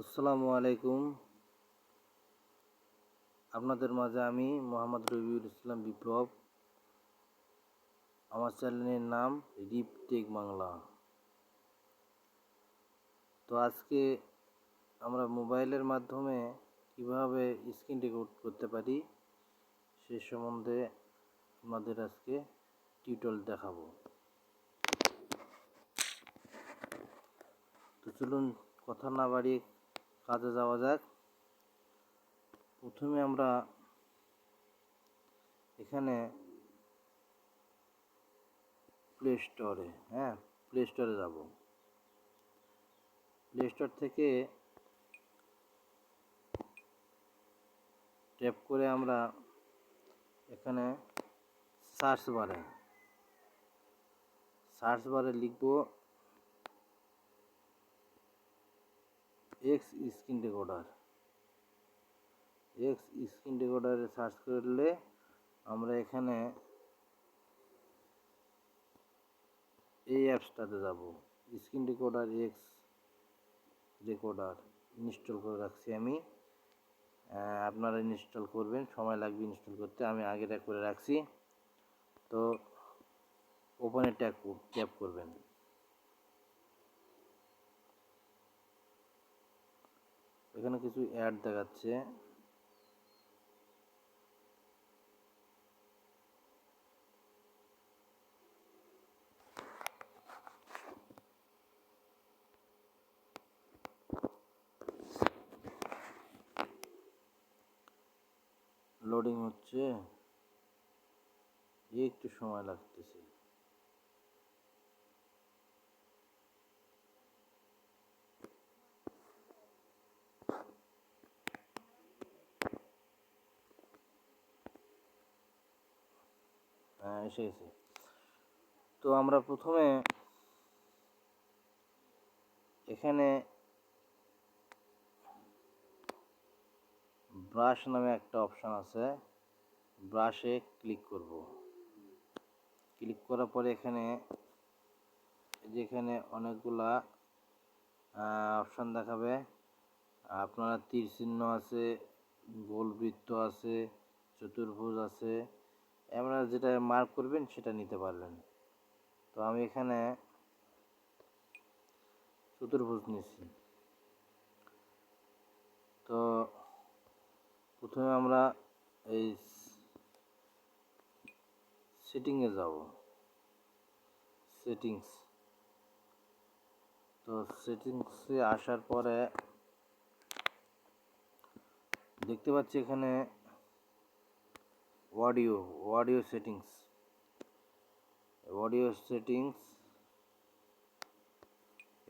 আসসালামু আলাইকুম। আপনাদের মাঝে আমি মোহাম্মদ রবিউল ইসলাম বিপ্লব। আমার চ্যানেলের নাম রিপ টেক বাংলা। তো আজকে আমরা মোবাইলের মাধ্যমে কীভাবে স্ক্রিন রেকর্ড করতে পারি সে সম্বন্ধে আপনাদের আজকে টিউটোরিয়াল দেখাবো। তো চলুন কথা না বাড়িয়ে কাজে যাওয়া যাক। প্রথমে আমরা এখানে প্লে স্টোরে হ্যাঁ প্লে স্টোরে যাব। প্লে স্টোর থেকে ট্যাপ করে আমরা এখানে সার্চ বারে সার্চ বারে লিখব X screen recorder X screen রেকর্ডারে search করলে আমরা এখানে এই অ্যাপসটাতে যাব। Screen recorder X recorder install করে রাখছি আমি। আপনারা ইনস্টল করবেন, সময় লাগবে ইনস্টল করতে। আমি আগে ট্যাগ করে রাখছি। তো ওপেনে ট্যাগ ট্যাপ করবেন। এখানে কিছু অ্যাড দেখাচ্ছে। লোডিং হচ্ছে। একটু সময় লাগতেছে। হ্যাঁ এসে গেছে তো আমরা প্রথমে এখানে ব্রাশ নামে একটা অপশান আছে। ব্রাশে ক্লিক করব। ক্লিক করার পরে এখানে যেখানে অনেকগুলা অপশান দেখাবে। আপনারা তীর চিহ্ন আছে গোল বৃত্ত আছে, চতুর্ভুজ আছে। আপনারা যেটা মার্ক করবেন সেটা নিতে পারবেন। তো আমি এখানে চতুর্ভুজ নিচ্ছি তো প্রথমে আমরা এই সেটিংয়ে যাব। সেটিংস তো সেটিংসে আসার পরে দেখতে পাচ্ছি এখানে audio audio settings audio settings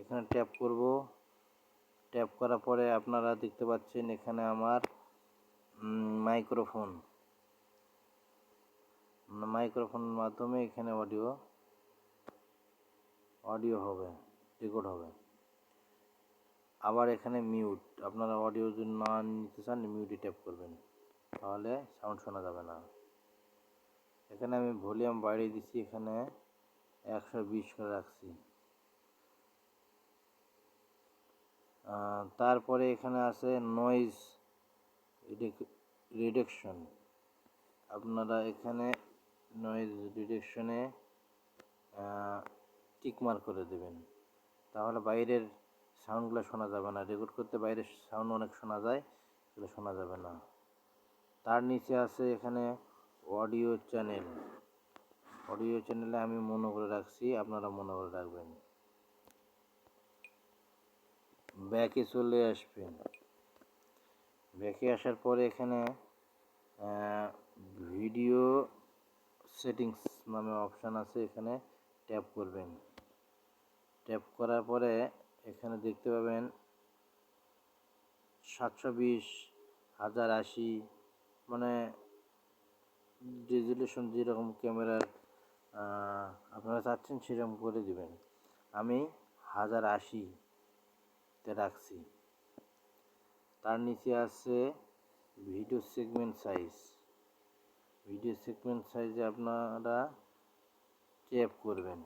এখানে ট্যাপ করব। ট্যাপ করার পরে আপনারা দেখতে পাচ্ছেন এখানে আমার মাইক্রোফোন মাইক্রোফোনের মাধ্যমে এখানে অডিও অডিও হবে রেকর্ড হবে। আবার এখানে মিউট আপনারা অডিও যদি না নিতে চান মিউটে ট্যাপ করবেন। তাহলে সাউন্ড শোনা যাবে না। এখানে আমি ভলিউম বাড়িয়ে দিচ্ছি, এখানে একশো বিশ করে রাখছি। তারপরে এখানে আছে নয়েজ রিডাকশন আপনারা এখানে নয়েজ রিডাকশনে টিকমার করে দেবেন। তাহলে বাইরের সাউন্ডগুলো শোনা যাবে না। রেকর্ড করতে বাইরের সাউন্ড অনেক শোনা যায়, সেগুলো শোনা যাবে না। তার নিচে আছে এখানে অডিও চ্যানেল। অডিও চ্যানেলে আমি মনে করে রাখছি, আপনারা মনে করে রাখবেন। ব্যাকে চলে আসবেন। ব্যাকে আসার পরে এখানে ভিডিও সেটিংস নামে অপশান আছে, এখানে ট্যাপ করবেন। ট্যাপ করার পরে এখানে দেখতে পাবেন সাতশো বিশ, হাজার আশি মানে রেজুলেশন যেরকম ক্যামেরার আপনারা চাচ্ছেন সেরকম করে দিবেন। আমি হাজার আশিতে রাখছি। তার নিচে আছে video segment size video segment সাইজে আপনারা ট্যাপ করবেন।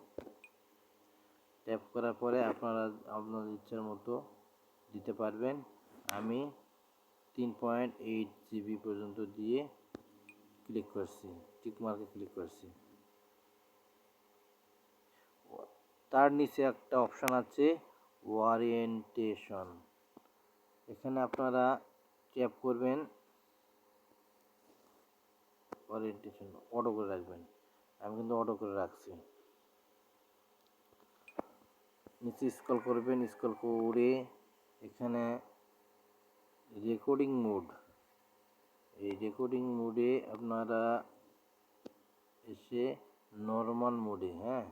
ট্যাপ করার পরে আপনারা আপনার ইচ্ছার মতো দিতে পারবেন। আমি তিন পয়েন্ট এইট জিবি পর্যন্ত দিয়ে ক্লিক করছি টিক মার্কে ক্লিক করছি। তার নিচে একটা অপশান আছে ওয়ারিয়েন্টেশন এখানে আপনারা ট্যাপ করবেন ওয়ারিয়েন্টেশন অটো করে রাখবেন। আমি কিন্তু অটো করে রাখছি। নিচে স্কল করবেন স্কল করে এখানে রেকর্ডিং মোড এই রেকর্ডিং মোডে আপনারা এসে নর্মাল মোডে হ্যাঁ?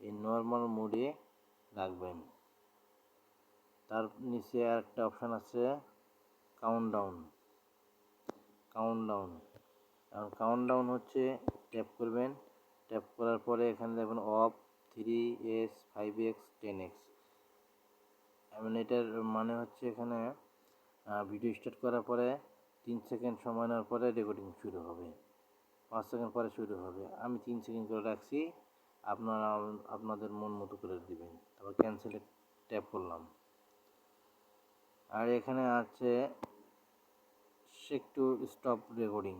এই নর্মাল মোডে রাখবেন। তার নিচে আর একটা অপশান আছে কাউন্টডাউন কাউন্টডাউন আর কাউন্টডাউন হচ্ছে ট্যাপ করবেন। ট্যাপ করার পরে এখানে দেখবেন off three S five X ten X মানে এটার মানে হচ্ছে এখানে ভিডিও স্টার্ট করার পরে তিন সেকেন্ড সময় নেওয়ার পরে রেকর্ডিং শুরু হবে। পাঁচ সেকেন্ড পরে শুরু হবে। আমি তিন সেকেন্ড করে রাখছি। আপনারা, আপনাদের মন মতো করে দিবেন। তারপর ক্যান্সেলে ট্যাপ করলাম। আর এখানে আছে shake to stop recording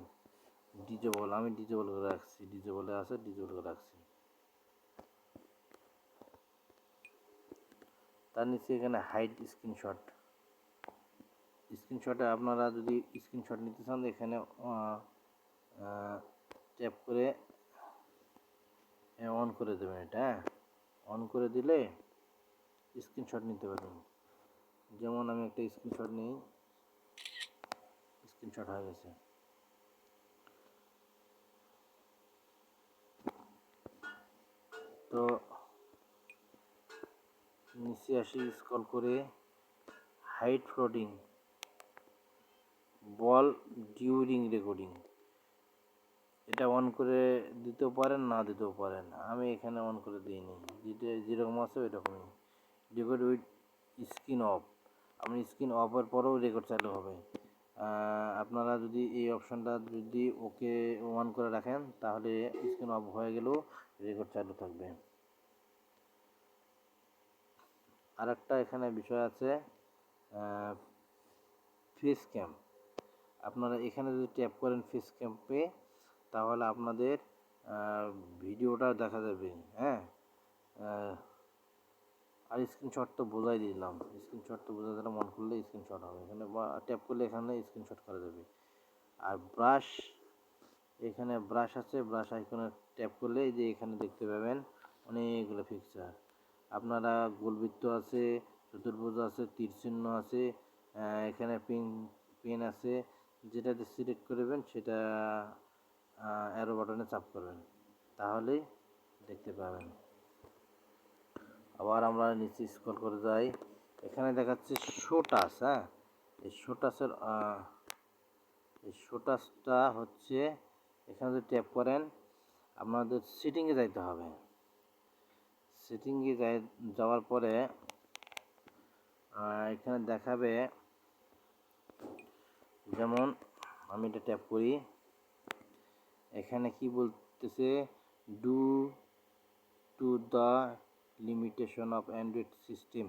disable, আমি ডিজেবল করে রাখছি। ডিজেবলে আছে, ডিজেবল করে রাখছি। তার নিচে এখানে হাইড স্ক্রিনশট স্ক্রিনশটে আপনারা যদি স্ক্রিনশট নিতে চান, এখানে ট্যাপ করে অন করে দেবেন এটা হ্যাঁ। অন করে দিলে স্ক্রিনশট নিতে পারবেন। যেমন আমি একটা স্ক্রিনশট নিই স্ক্রিনশট হয়ে গেছে। তো নিচে আসি স্ক্রল করে hide floating ball during recording. এটা অন করে দিতেও পারেন, না দিতেও পারেন। আমি এখানে অন করে দিইনি। যেটা যেরকম আছে ওই রকমই রেকর্ড উইথ স্ক্রিন অফ আপনি স্ক্রিন অফের পরেও রেকর্ড চালু হবে। আপনারা যদি এই অপশানটা যদি ওকে অন করে রাখেন, তাহলে স্ক্রিন অফ হয়ে গেলেও রেকর্ড চালু থাকবে। আর একটা এখানে বিষয় আছে ফিস ক্যাম্প আপনারা এখানে যদি ট্যাপ করেন ফিস ক্যাম্পে তাহলে আপনাদের ভিডিওটা দেখা যাবে হ্যাঁ? আর স্ক্রিনশট তো বোঝাই দিলাম। স্ক্রিনশট তো বোঝা দিলাম অন করলে স্ক্রিনশট হবে। এখানে বা ট্যাপ করলে এখানে স্ক্রিনশট করা যাবে। আর ব্রাশ এখানে ব্রাশ আছে ব্রাশ আইকনে ট্যাপ করলে যে এখানে দেখতে পাবেন অনেকগুলো পিকচার আপনারা গোলবৃত্ত আছে, চতুর্ভুজ আছে তীর চিহ্ন আছে এখানে পেন পেন আছে যেটাতে সিলেক্ট করবেন সেটা অ্যারো বাটনে চাপ করবেন। তাহলেই দেখতে পাবেন। আবার আমরা নিচে স্ক্রল করে যাই। এখানে দেখাচ্ছে শোটাস হ্যাঁ? এই শোটাসের এই শোটাসটা হচ্ছে, এখানে যদি ট্যাপ করেন, আপনাদের সিটিংয়ে যাইতে হবে। সেটিংয়ে যায়, যাওয়ার পরে এখানে দেখাবে, যেমন আমি এটা ট্যাপ করি, এখানে কি বলতেছে due to the limitation of android system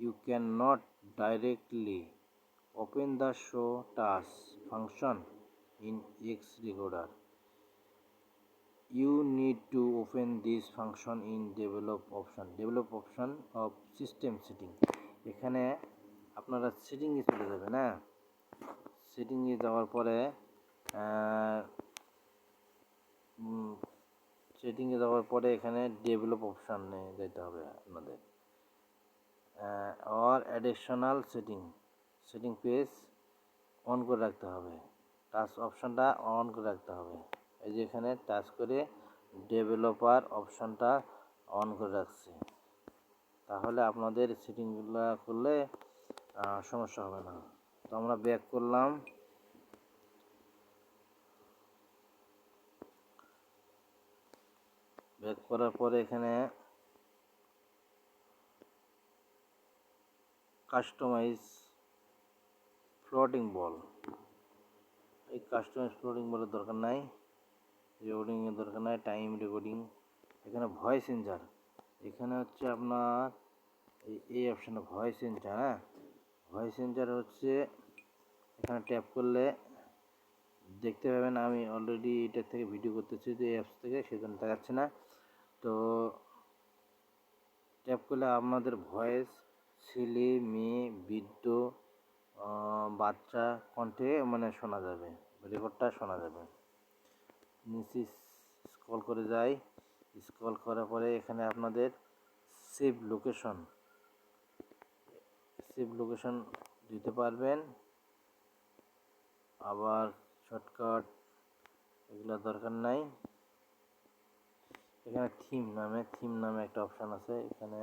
you can not directly open the show touch function in X recorder you need to open this function in develop option. Develop option of system setting. এখানে আপনারা সেটিংয়ে চলে যাবেন হ্যাঁ? সেটিংয়ে যাওয়ার পরে সেটিংয়ে যাওয়ার পরে এখানে ডেভেলপ অপশানে যেতে হবে আপনাদের। আর additional setting setting page on করে রাখতে হবে। টাচ অপশানটা অন করে রাখতে হবে। এই যে এখানে টাচ করে ডেভেলপার অপশানটা অন করে রাখছি। তাহলে আপনাদের সেটিংগুলো করলে সমস্যা হবে না। তো আমরা ব্যাক করলাম। ব্যাক করার পরে এখানে কাস্টমাইজ ফ্লোটিং বল এই কাস্টমাইজ ফ্লোটিং বলের দরকার নাই। রেকর্ডিংয়ের দরকার নাই টাইম রেকর্ডিং এখানে ভয়েস ইঞ্জার এখানে হচ্ছে আপনার এই অপশানে ভয়েস চেঞ্জার হ্যাঁ? ভয়েস চেঞ্জার হচ্ছে এখানে ট্যাপ করলে দেখতে পাবেন আমি অলরেডি এটার থেকে ভিডিও করতেছি যে অ্যাপস থেকে সেজন্য দেখাচ্ছে না। তো ট্যাপ করলে আপনাদের ভয়েস ছেলে, মেয়ে, বৃদ্ধ বাচ্চা, কণ্ঠে মানে শোনা যাবে রেকর্ডটা শোনা যাবে। নিচে স্ক্রল করে যাই স্ক্রল করার পরে এখানে আপনাদের সেভ লোকেশন সেভ লোকেশন দিতে পারবেন। আবার শর্টকাট এগুলো দরকার নাই। এখানে থিম নামে থিম নামে একটা অপশান আছে, এখানে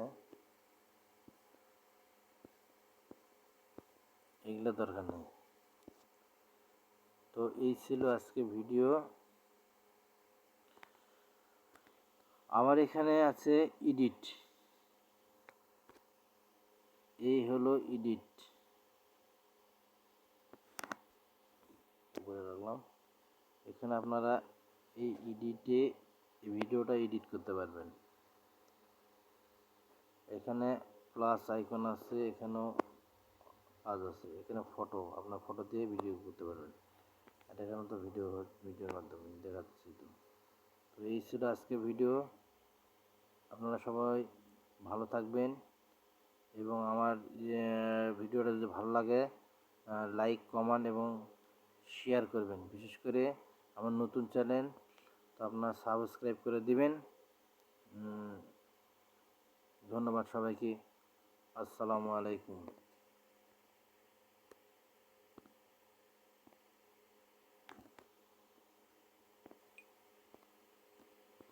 এগুলো দরকার নেই। তো এই ছিল আজকে ভিডিও আবার এখানে আছে এডিট এই হলো এডিট উপরে রাখলাম। এখানে আপনারা এই এই ভিডিওটা এডিট করতে পারবেন। এখানে প্লাস আইকন আছে, এখানেও কাজ আছে। এখানে ফটো আপনার ফটো দিয়ে ভিডিও করতে পারবেন। এটা এখানে তো ভিডিও ভিডিওর মাধ্যমে দেখাচ্ছি তো। তো এই ছিল আজকে ভিডিও আপনারা সবাই ভালো থাকবেন এবং আমার ভিডিওটা যদি ভালো লাগে লাইক কমেন্ট এবং শেয়ার করবেন। বিশেষ করে আমার নতুন চ্যানেল তো আপনারা সাবস্ক্রাইব করে দিবেন। ধন্যবাদ সবাইকে। আসসালামু আলাইকুম।